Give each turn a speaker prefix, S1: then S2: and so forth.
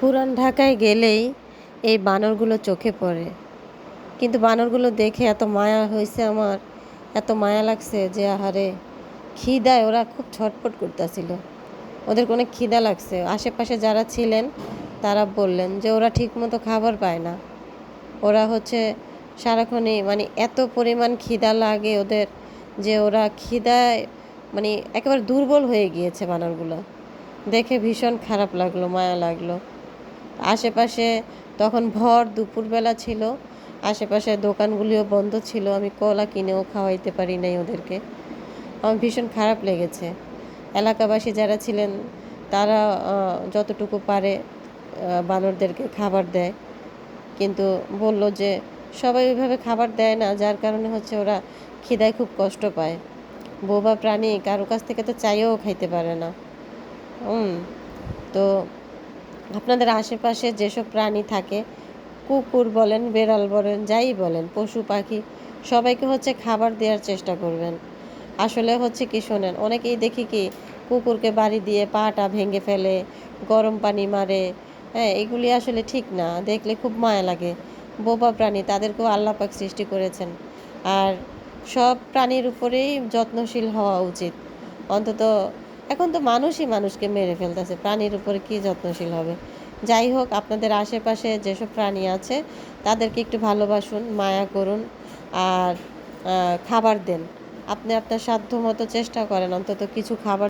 S1: পুরান ঢাকায় গেলেই এই বানরগুলো চোখে পড়ে। কিন্তু বানরগুলো দেখে এত মায়া হয়েছে আমার, এত মায়া লাগছে যে আহারে, খিদায় ওরা খুব ছটফট করতেছিল। ওদের কোনো খিদা লাগছে। আশেপাশে যারা ছিলেন, তারা বললেন যে ওরা ঠিকমতো খাবার পায় না। ওরা হচ্ছে সারাক্ষণই মানে এত পরিমাণ খিদা লাগে ওদের যে ওরা খিদায় মানে একেবারে দুর্বল হয়ে গিয়েছে বানরগুলো। দেখে ভীষণ খারাপ লাগল, মায়া লাগল। আশেপাশে তখন ভর দুপুরবেলা ছিল, আশেপাশে দোকানগুলিও বন্ধ ছিল, আমি কলা কিনেও খাওয়াইতে পারি নাই ওদেরকে। আমার ভীষণ খারাপ লেগেছে। এলাকাবাসী যারা ছিলেন, তারা যতটুকু পারে বানরদেরকে খাবার দেয়। কিন্তু বলল যে, সবাই ওইভাবে খাবার দেয় না, যার কারণে হচ্ছে ওরা খিদায় খুব কষ্ট পায়। বোবা প্রাণী কারও কাছ থেকে তো চাইও খাইতে পারে না। হুম তো আপনাদের আশেপাশে যেসব প্রাণী থাকে, কুকুর বলেন, বেড়াল বলেন, যাই বলেন, পশু, পাখি, সবাইকে হচ্ছে খাবার দেওয়ার চেষ্টা করবেন। আসলে হচ্ছে কি শোনেন, অনেকেই দেখি কি কুকুরকে বাড়ি দিয়ে পাটা ভেঙে ফেলে, গরম পানি মারে হ্যাঁ এগুলি আসলে ঠিক না, দেখলে খুব মায়া লাগে। বোবা প্রাণী, তাদেরকেও আল্লাপাক সৃষ্টি করেছেন। আর সব প্রাণীর উপরেই যত্নশীল হওয়া উচিত। অন্তত এখন তো মানুষই মানুষকে মেরে ফেলতেছে, প্রাণীর উপরে কি যত্নশীল হবে? যাই হোক, আপনাদের আশেপাশে যেসব প্রাণী আছে, তাদেরকে একটু ভালোবাসুন, মায়া করুন আর খাবার দেন। আপনি আপনার সাধ্য মতো চেষ্টা করেন অন্তত কিছু খাবার